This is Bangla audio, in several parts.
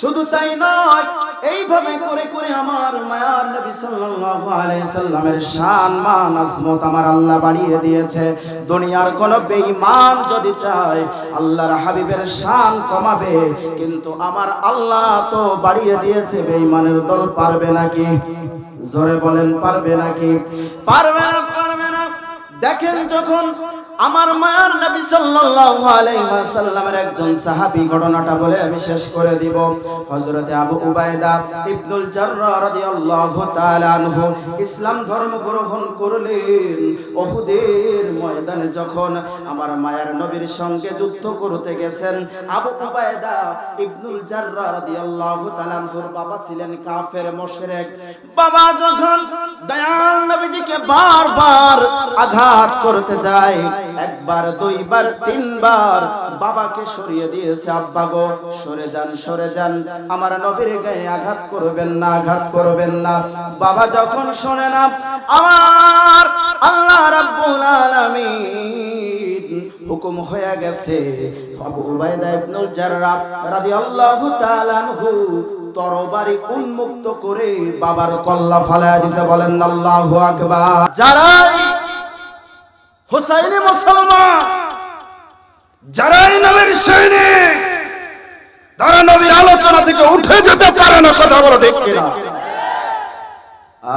শুধু তাই নয়, এইভাবে করে করে আমার মায়ার নবী সাল্লাল্লাহু আলাইহি সাল্লামের শান, মান, আজমত আমার আল্লাহ বাড়িয়ে দিয়েছে। দুনিয়ার কোন বেঈমান যদি চায়, আল্লাহর হাবিবের শান কমাবে, কিন্তু আমার আল্লাহ তো বাড়িয়ে দিয়েছে, বেঈমানের দল পারবে নাকি? জোরে বলেন, পারবে নাকি? পারবে না পারবে না। দেখেন যখন আমার মায়ার নবী সাল্লাল্লাহু আলাইহি ওয়াসাল্লামের একজন সাহাবী ঘটনাটা বলে আমি শেষ করে দিব। হযরতে আবু উবাইদা ইবনুল জাররাহ রাদিয়াল্লাহু তাআলা আনহু ইসলাম ধর্ম গ্রহণ করলেন ওহুদের ময়দানে। যখন আমার মায়ার নবীর সঙ্গে যুদ্ধ করতে গেছেন, আবু উবাইদা ইবনুল জাররাহ রাদিয়াল্লাহু তাআলা আনহুর বাবা ছিলেন কাফের মুশরিক। বাবা যখন দয়াল নবীজিকে বারবার আঘাত করতে যায় একবার, দুইবার, তিনবার বাবাকে সরিয়ে দিয়েছে, আব্বা গো, সরে যান সরে যান। আমার নবীর গায়ে আঘাত করবেন না, আঘাত করবেন না। বাবা যখন শোনে না, আমার আল্লাহ রাব্বুল আলামিন হুকুম হয়ে গেছে, আবু উবাইদা ইবনুল জাররাহ রাদিয়াল্লাহু তাআলা আনহু তরবারি উন্মুক্ত করে বাবার কল্লা ফালায়া দিছে, বলেন, আল্লাহু আকবার। যারাই হুসাইনি মুসলমান, যারাই নবীর সৈনিক, তারা নবীর আলোচনা থেকে উঠে যেতে পারে না, কথা বলো কিনা?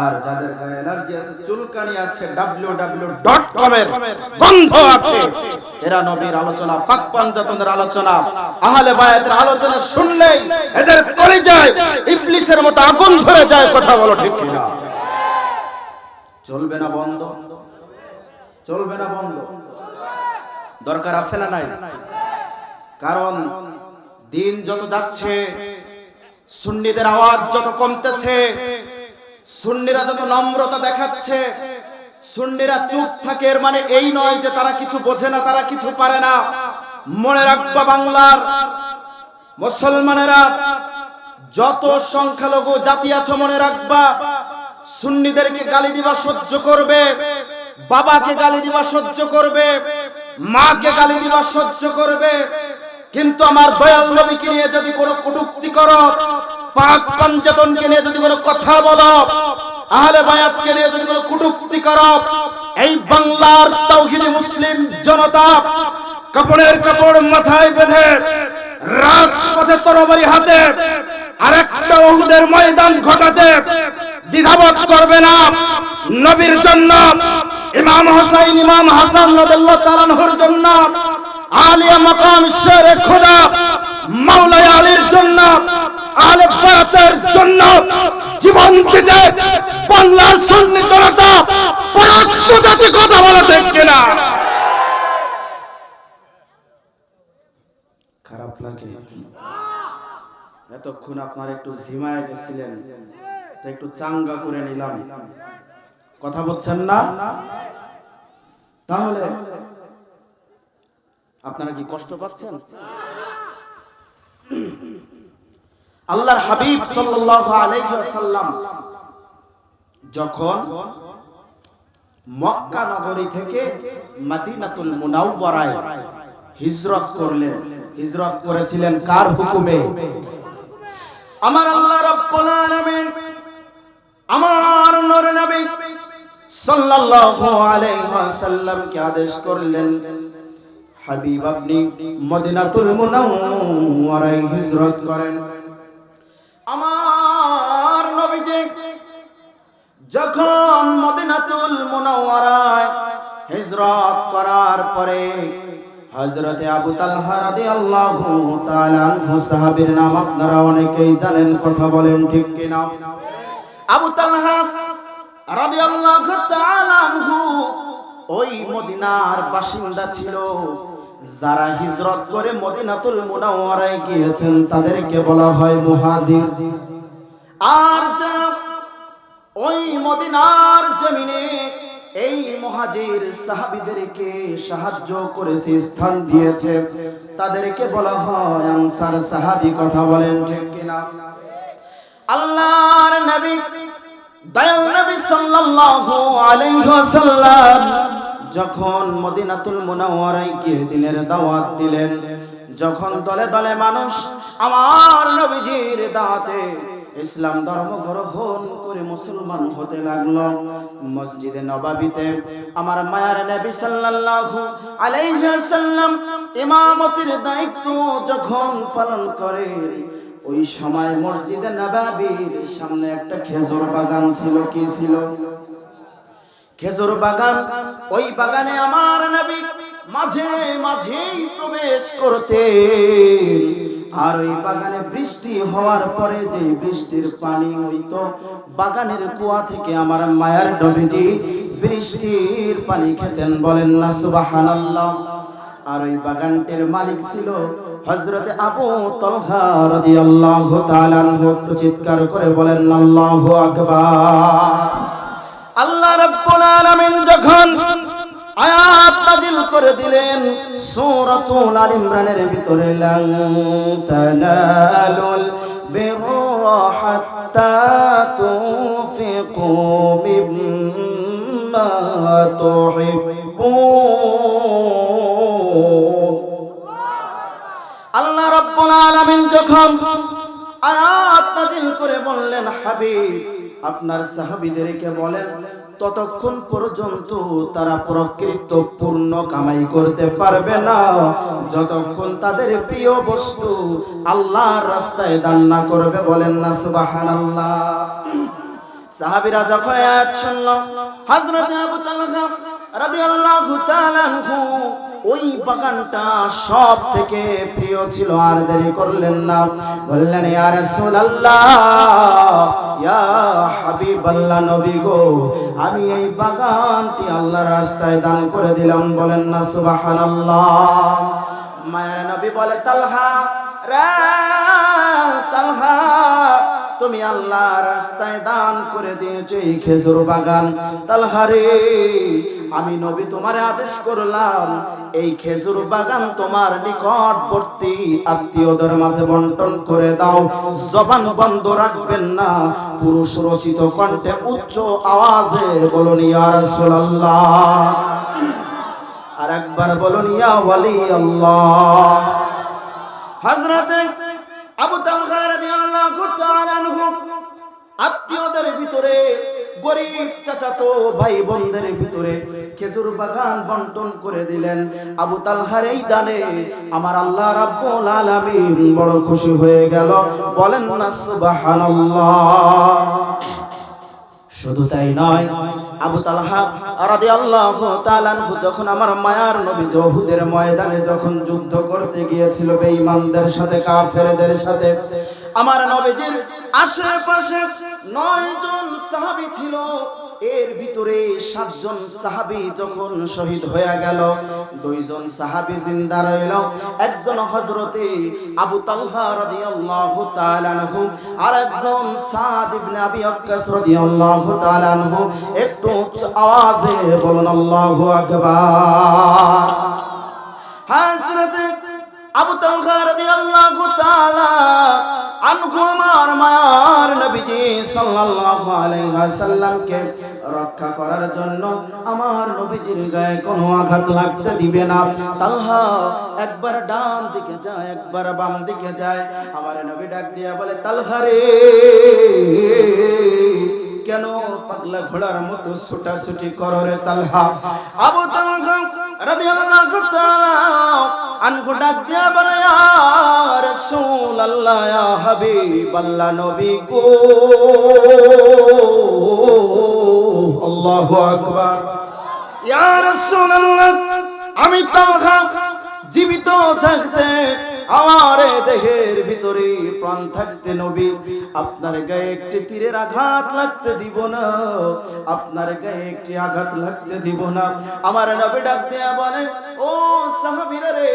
আর যাদের গায়ে অ্যালার্জি আছে, চুলকানি আছে www.com এর গন্ধ আছে, এরা নবীর আলোচনা পাক পাঞ্জাতনের আলোচনা, আহলে বায়াতের আলোচনা শুনলেই এদের কলিজায় ইবলিসের মতো আগুন ধরে যায়, কথা বলো ঠিক কিনা? চলবে না বন্ধ। চলবে না বন্ধ। দরকার আছে না নাই? কারণ দিন যত যাচ্ছে, সুন্নিদের আওয়াজ যত কমতেছে, সুন্নিরা যত নম্রতা দেখাচ্ছে, সুন্নিরা চুপ থাকে, এর মানে এই নয় যে তারা কিছু বোঝে না, তারা কিছু পারে না। মনে রাখবা বাংলার মুসলমানেরা, যত সংখ্যালঘু জাতি আছে মনে রাখবা, সুন্নিদেরকে গালি দিবা সহ্য করবে। বাবাকে গালি দিবা সহ্য করবে, মাকে গালি দিবা সহ্য করবে। কিন্তু আমার দয়াল নবীকে নিয়ে যদি কোনো কটূক্তি করো, পাক পঞ্চতনকে নিয়ে যদি কোনো কথা বলো, আহলে বায়াতকে নিয়ে যদি কোনো কটূক্তি করো, এই বাংলার তাওহীদি মুসলিম জনতা কাপড়ের কাপড় মাথায় বেঁধে, রাজপথে তরবারি হাতে আর একটা ওহুদের ময়দান ঘটাতে দ্বিধাবোধ করবে না। নবীর জন্য ইমাম হোসাইন, ইমাম হাসান রাদিয়াল্লাহু তাআলার জন্য আলিয়া মাকাম শেরে খোদা মাওলাই আলীর জন্য আলে বায়াতের জন্য জীবন দিতে বাংলার সুন্নি জনতা প্রস্তুত আছে কথা বলা ঠিক কিনা? খারাপ লাগে। এতক্ষণ আপনার একটু ঝিমায় গেছিলেন একটু চাঙ্গা করে নিলাম। কথা বলছেন না? তাহলে আপনারা কি কষ্ট পাচ্ছেন? আল্লাহর হাবিব সাল্লাল্লাহু আলাইহি ওয়াসাল্লাম যখন মক্কা নগরী থেকে মদিনাতুল মুনাওয়ারায় হিজরত করলেন, হিজরত করেছিলেন কার হুকুমে? আমার আল্লাহ রাব্বুল আলামিন, আমার নবী আদেশ করলেন, হাবিব আপনি মদিনাতুল মুনাওয়ারায় হিজরত করেন। আমার যখন মদিনাতুল মুনাওয়ারায় হিজরত করার পরে হযরতে আবু তালহা রাদিয়াল্লাহু তাআলা সাহাবীর নাম আপনারা অনেকেই জানেন, কথা বলেন ঠিক কিনা? আবু তালহা ওই মদিনার বাসিন্দা ছিল। যারা হিজরত করে মদিনাতুল মুনাওয়ারায় গিয়েছেন, তাদেরকে বলা হয় মুহাজির। আর যারা ওই মদিনার জমিনে এই মহাজির সাহাবিদেরকে সাহায্য করেছে, স্থান দিয়েছে, তাদেরকে বলা হয় আনসার সাহাবি, কথা বলেন ঠিক কিনা? আল্লাহর নবী দয়াল নবী সাল্লাল্লাহু আলাইহি ওয়াসাল্লাম যখন মদিনাতুল মুনাওয়ারায় গিয়ে দিনের দাওয়াত দিলেন, যখন দলে দলে মানুষ আমার নবীজির দাঁতে ইসলাম ধর্ম গ্রহণ করে মুসলমান হতে লাগল, মসজিদে নবাবিতে আমার মায়ার নবী সাল্লাল্লাহু আলাইহি সাল্লাম ইমামতির দায়িত্ব যখন পালন করেন ওই সময় মসজিদে নবাবির সামনে একটা খেজুর বাগান ছিল, কি ছিল? খেজুর বাগান, ওই বাগানে আমার নবী মাঝে মাঝেই প্রবেশ করতে। আর ওই বাগানে বৃষ্টি হওয়ার পরে যে বৃষ্টির পানি হইতো, বাগানের কুয়া থেকে আমার মায়ার নবীজি বৃষ্টির পানি খেতেন, বলেন না সুবহানাল্লাহ। আর ওই বাগানটির মালিক ছিল হযরতে আবু তলহা রাদিয়াল্লাহু তাআলা একটু চিৎকার করে বলেন, আল্লাহু আকবার। আল্লাহ রাব্বুল আলামিন যখন আয়াত করে দিলেন, সূরাতুল আল ইমরানের ভিতরে, লান তানালুল বিররা হাত্তা তুনফিকু মিম্মা আলামিন আয়াত নাজিল করে বললেন, হাবিব, আপনার সাহাবীদেরকে বলেন, ততক্ষণ পর্যন্ত তারা প্রকৃত পূর্ণ কামাই করতে পারবে না। যতক্ষণ তাদের প্রিয় বস্তু আল্লাহর রাস্তায় দান না করবে, বলেন না, সুবহানাল্লাহ। সাহাবীরা যখন আয়াত শুনল, হযরত আবু তালহা ওই বাগানটা সব থেকে প্রিয় ছিল। আর দেরি করলেন না। বললেন, ইয়া গো, আমি এই বাগানটি আল্লাহর রাস্তায় দান করে দিলাম। বলেন না, সুবহানাল্লাহ। মায়ের নবী বলে, তালহা, রে তালহা তুমি আল্লাহ রাস্তায় দান করে দিয়েছ এই খেজুর বাগান। তালহারে, আমি নবী তোমার আদেশ করলাম, এই খেজুর বাগান তোমার নিকটবর্তী আত্মীয়দের মাঝে বন্টন করে দাও। জবান বন্ধ রাখবেন না, পুরুষ রচিত কণ্ঠে উচ্চ আওয়াজে বলুন, ইয়া রাসূলুল্লাহ। আর একবার বলুন, ইয়া ওয়ালি আল্লাহ। হযরতে আবু তালহা রাদিয়াল্লাহু তাআলা আনহু, আত্মীয়দের ভিতরে, গরিব চাচাতো ভাই বোনদের ভিতরে খেজুর বাগান বন্টন করে দিলেন। আবু তালহার এই দানে আমার আল্লাহ রাব্বুল আলামিন বড় খুশি হয়ে গেল। বলেন না সুবহানাল্লাহ। শুধু তাই নয় আবু তালহা রাদিয়াল্লাহু তাআলা আনহু যখন আমার মায়ার নবী জহুদের ময়দানে যখন যুদ্ধ করতে গিয়েছিল বেঈমানদের সাথে, কাফেরদের সাথে, আমার নবীজির আশেপাশে নয় জন সাহাবী ছিল। এর ভিতরে সাতজন সাহাবী যখন শহীদ হয়ে গেল, দুইজন সাহাবী জিন্দা রইল। একজন হযরতে আবু তালহা রাদিয়াল্লাহু তাআলা আনহু আর একজন সাদ ইবনে আবি ওয়াক্কাস রাদিয়াল্লাহু তাআলা আনহু। একটু আওয়াজে বলুন, আল্লাহু আকবার। হযরতে আবু তালহা রাদিয়াল্লাহু তাআলা আনহু আমার মায়ার নবীজি সাল্লাল্লাহু আলাইহি ওয়াসাল্লামকে রক্ষা করার জন্য আমার নবীজির গায়ে কোনো আঘাত লাগতে দিবে না। তালহা একবার ডান দিকে যায়, একবার বাম দিকে যায়। আমার নবী ডাক দিয়া বলে, তালহা রে, কেন পাগলা ঘোড়ার মতো ছুটাছুটি করো রে তালহা? আবু তালহা ডাক দিয়া বলে হাবিবাল্লাহ, নবী গো। আল্লাহু আকবার। ইয়া রাসূলুল্লাহ, আমি তালহা, জীবিত থাকতে, আমার দেহের ভিতরে প্রাণ থাকতে, নবী, আপনার গায়ে একটি তীরের আঘাত লাগতে দিব না, আপনার গায়ে একটি আঘাত লাগতে দিব না। আমার নবী ডাক দেয়া বলে, ও সাহাবীরা রে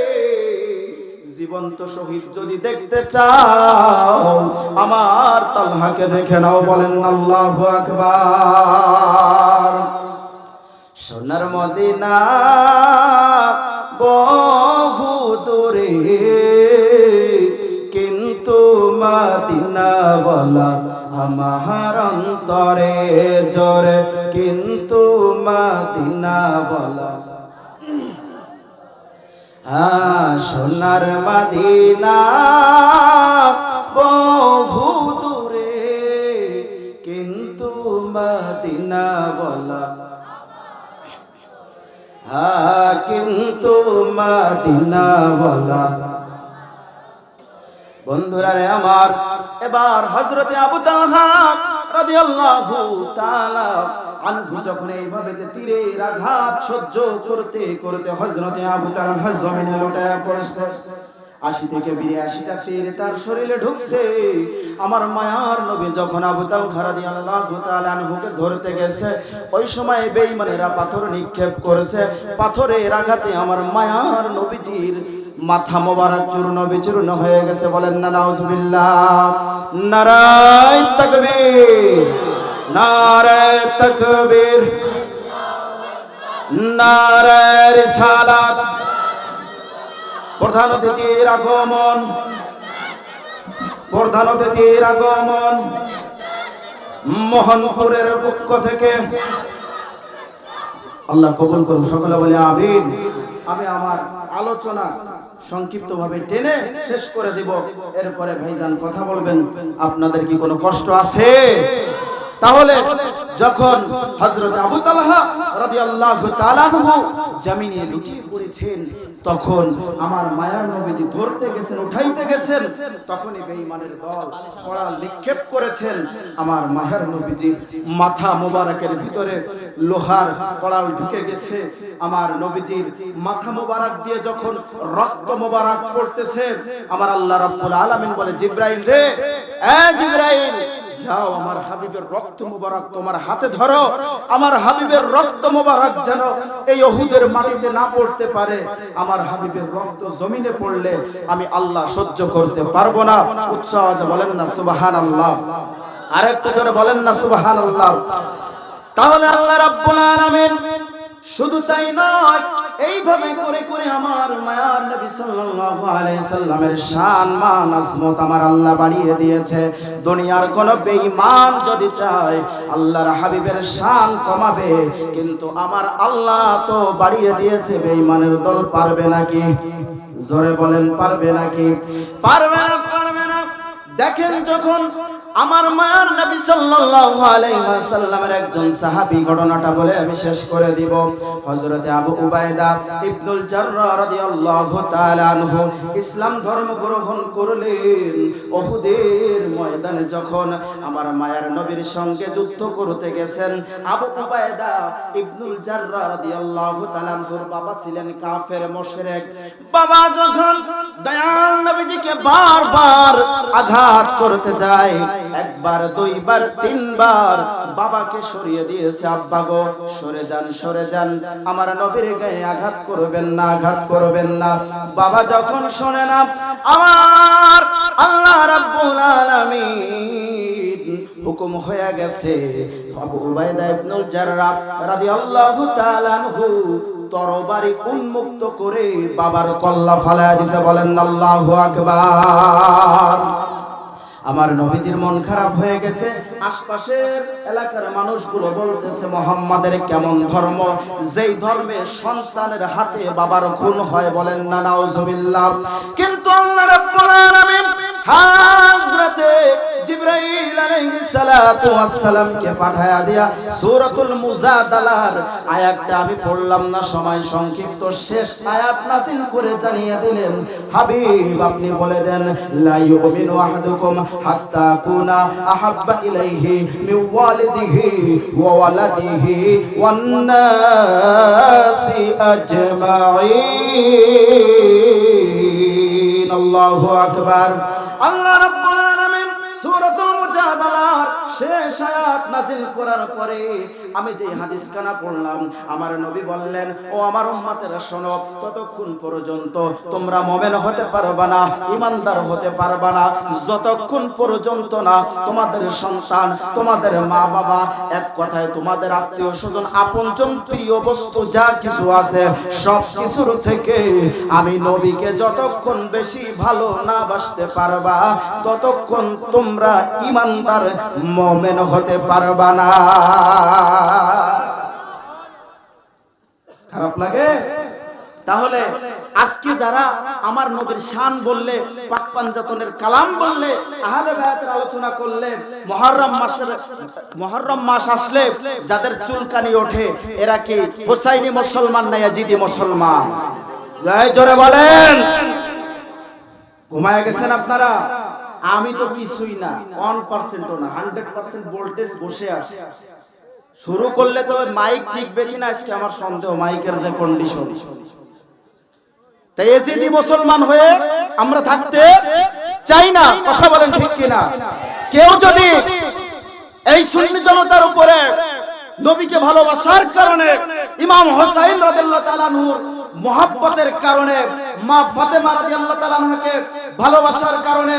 জীবন্ত শহীদ যদি দেখতে চাও, আমার তালহাকে দেখে নাও, বলেন আল্লাহু আকবার। সোনার মদিনা বহু দূরে, কিন্তু মদিনা বলা আমার অন্তরে জোরে, কিন্তু সোনার মাদিনা বহু দূরে, কিন্তু মাদিনা বলা হা হ্যাঁ, কিন্তু মাদিনা বলা বন্ধুরা রে আমার, এবার হজরতে আবু তালহা রাদিয়াল্লাহু তাআলা আনহু যখন এইভাবে তীরের আঘাত সহ্য করতে করতে হযরতে আবু তালহা জমিনে লুটায়া পড়ছে। আশি থেকে বিরাশিটা তীর তার শরীরে ঢুকছে। আমার মায়ার নবী যখন আবু তালহা রাদিয়াল্লাহু তাআলা আনহুকে ধরতে গেছে, ওই সময় বেঈমানেরা পাথর নিক্ষেপ করেছে। পাথরের আঘাতে আমার মায়ার নবীজির মাথা মোবারক চূর্ণ বিচূর্ণ হয়ে গেছে, বলেন না, নাউজুবিল্লাহ। নারায় তাকবীর নারায় তাকবীর, নারায় রিসালাত। প্রধান অতিথির আগমন, প্রধান অতিথির আগমন, মোহনপুরের পক্ষ থেকে। আল্লাহ কবুল করুন, সকলে বলে আমিন। আমি আমার আলোচনা সংক্ষিপ্ত ভাবে টেনে শেষ করে দিব। এরপরে ভাইজান কথা বলবেন। আপনাদের কি কোনো কষ্ট আছে? তাহলে যখন হযরত আবু তালহা রাদিয়াল্লাহু তাআলা আনহু জমিনে লুটিয়ে পড়েছেন, তখন আমার মায়ার নবীজি ধরতে গেছেন, উঠাইতে গেছেন, তখনই বেঈমানের দল কড়া নিক্ষেপ করেছেন। আমার মায়ার নবীজি মাথা মোবারকের ভিতরে লোহার কড়াল ঢুকে গেছে। আমার নবীজির মাথা মোবারক দিয়ে যখন রক্ত মোবারক পড়তেছে, আমার আল্লাহ রাব্বুল আলামিন বলে, জিব্রাইল রে, এ জিব্রাইল যাও আমার হাবিবের রক্ত মোবারক তোমার হাতে ধরো। আমার হাবিবের রক্ত মোবারক যেন এই অহুদের মাটিতে না পড়তে পারে। আমার হাবিবের রক্ত জমিনে পড়লে আমি আল্লাহ সহ্য করতে পারব না। আওয়াজে বলেন না সুবাহান আল্লাহ আরেকটু জোরে বলেন না সুবাহান আল্লাহ তাহলে আল্লাহ রাব্বুল আলামিন শুধু তাই নয়, এইভাবে করে করে আমার মায়ার নবী সাল্লাল্লাহু আলাইহি সাল্লামের শান, মান, আজমত আমার আল্লাহ বাড়িয়ে দিয়েছে। দুনিয়ার কোন বেঈমান যদি চায়, আল্লাহর হাবিবের শান কমাবে, কিন্তু আমার আল্লাহ তো বাড়িয়ে দিয়েছে, বেঈমানের দল পারবে নাকি? জোরে বলেন, পারবে নাকি? পারবে না পারবে না। দেখেন যখন আমার মার নবী সাল্লাল্লাহু আলাইহি ওয়াসাল্লামের একজন সাহাবী ঘটনাটা বলে আমি শেষ করে দিব। হযরতে আবু উবাইদা ইবনুল জাররাহ রাদিয়াল্লাহু তাআলা আনহু ইসলাম ধর্ম গ্রহণ করলেন উহুদের ময়দানে। যখন আমার মায়ের নবীর সঙ্গে যুদ্ধ করতে গেছেন, আবু উবাইদা ইবনুল জাররাহ রাদিয়াল্লাহু তাআলা আনহুর বাবা ছিলেন কাফের মুশরিক। বাবা যখন দয়াল নবীজিকে বারবার আঘাত করতে যায় একবার, দুইবার, তিনবার বাবাকে সরিয়ে দিয়েছে, আব্বা গো, সরে যান সরে যান। আমার নবীর গায়ে আঘাত করবেন না, আঘাত করবেন না। বাবা যখন শোনে না, আমার আল্লাহ রাব্বুল আলামিন হুকুম হয়ে গেছে, আবু উবাইদা ইবনুল জাররাহ রাদিয়াল্লাহু তাআলা আনহু তরবারি উন্মুক্ত করে বাবার কল্লা ফালায়া দিছে, বলেন আল্লাহু আকবার। আমার নবীজির মন খারাপ হয়ে গেছে। আশপাশের এলাকার মানুষগুলো বলতেছে, মোহাম্মদের কেমন ধর্ম? যেই ধর্মে সন্তানের হাতে বাবার খুন হয় বলেন না, নাউজুবিল্লাহ। কিন্তু আল্লাহ রাব্বুল আলামিন হাজরাতে জিবরাইল আলাইহিস সালাতু ওয়াস সালামকে পাঠায়া দিয়া সূরাতুল মুজাদালার আয়াতটা আমি পড়লাম না, সময় সংক্ষিপ্ত শেষ আয়াত নাযিল করে জানিয়ে দিলেন, হাবিব, আপনি বলে দেন, লা ইউমিনু আহাদুকুম হাত্তা কুনা আহাব্বা ইলাইহি মিন ওয়ালিদিহি ওয়া ওয়ালাদিহি ওয়ান নাসি আজমাইন আল্লাহু আকবার। আল্লাহ শেষ আয়াত করার পরে আমি যে হাদিস কানা পড়লাম, আমার নবী বললেন, ও আমার উম্মতেরা, শোনো, ততক্ষণ পর্যন্ত তোমরা মুমিন হতে না হতে না, যতক্ষণ পর্যন্ত না তোমাদের সন্তান, তোমাদের মা বাবা এক কথায় তোমাদের আত্মীয় স্বজন আপনজন প্রিয় বস্তু, যা কিছু আছে, সব কিছুর থেকে আমি নবীকে যতক্ষণ বেশি ভালো না বাসতে পারবা, ততক্ষণ তোমরা ইমানদার মোমেন হতে পারবা না। খারাপ লাগে? তাহলে আজকে যারা আমার নবীর শান বললে, পাক পাঞ্জাতনের কালাম বললে, আহলে বায়াতের আলোচনা করলে মুহররম মাসের মুহররম মাস আসলে যাদের চুলকানি ওঠে, এরা কি হোসাইনি মুসলমান না ইয়াজিদি মুসলমান? গায়ে জোরে বলেন। ঘুমায় গেছেন আপনারা? আমি তো কিছুই না ওয়ান পার্সেন্টও না হান্ড্রেড পার্সেন্ট ভোল্টেজ বসে আছে। শুরু করলে তো মাইক ঠিকবে কিনা আজকে আমার সন্দেহ মাইকের যে কন্ডিশন তাই এজিদি মুসলমান হয়ে আমরা থাকতে চাই না, কথা বলেন ঠিক কিনা? কেউ যদি এই সুন্নি জনতার উপরে নবীকে ভালোবাসার কারণে, ইমাম হোসাইন রাদিয়াল্লাহু তাআলা নূর মোহাব্বতের কারণে, মা ফাতেমা রাদিয়াল্লাহু তাআলা ভালোবাসার কারণে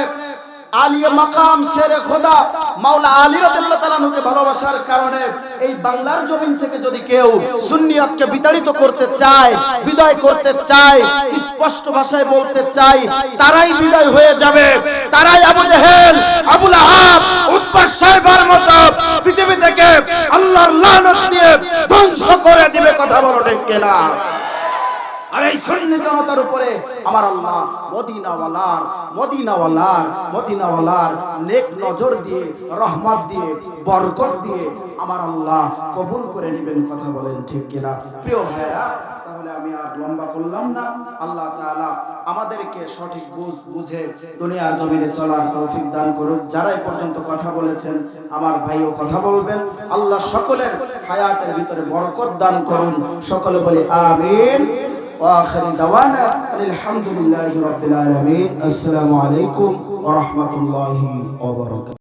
আলিয়া মাকাম শেরে খোদা, মাওলা আলী রাদিয়াল্লাহু তাআলা আনহুকে ভালোবাসার কারণে এই বাংলার জমিন থেকে যদি কেউ সুন্নিয়াতকে বিতাড়িত করতে চায়, বিদায় করতে চায়, স্পষ্ট ভাষায় বলতে চায়, তারাই বিদায় হয়ে যাবে। তারাই আবু জেহেল আবুল আহাব উৎপা সাহেবের মতো পৃথিবী থেকে আল্লাহর লানত দিয়ে ধ্বংস করে দিবে কথা বলো ঠিক কিনা? কবুল করে নেবেন কথা বলেন ঠিক কিনা? প্রিয় ভাইরা তাহলে আমি আর লম্বা করলাম না। আল্লাহ আমাদেরকে সঠিক বুঝ বুঝে দুনিয়ার জমিনে চলার তৌফিক দান করুক। যারা এই পর্যন্ত কথা বলেছেন, আমার ভাইও কথা বলবেন। আল্লাহ সকলের হায়াতের ভিতরে বরকত দান করুন। সকলে বলে আমিন। وآخر دعوانا ان الحمد لله رب العالمين. السلام عليكم ورحمة الله وبركاته.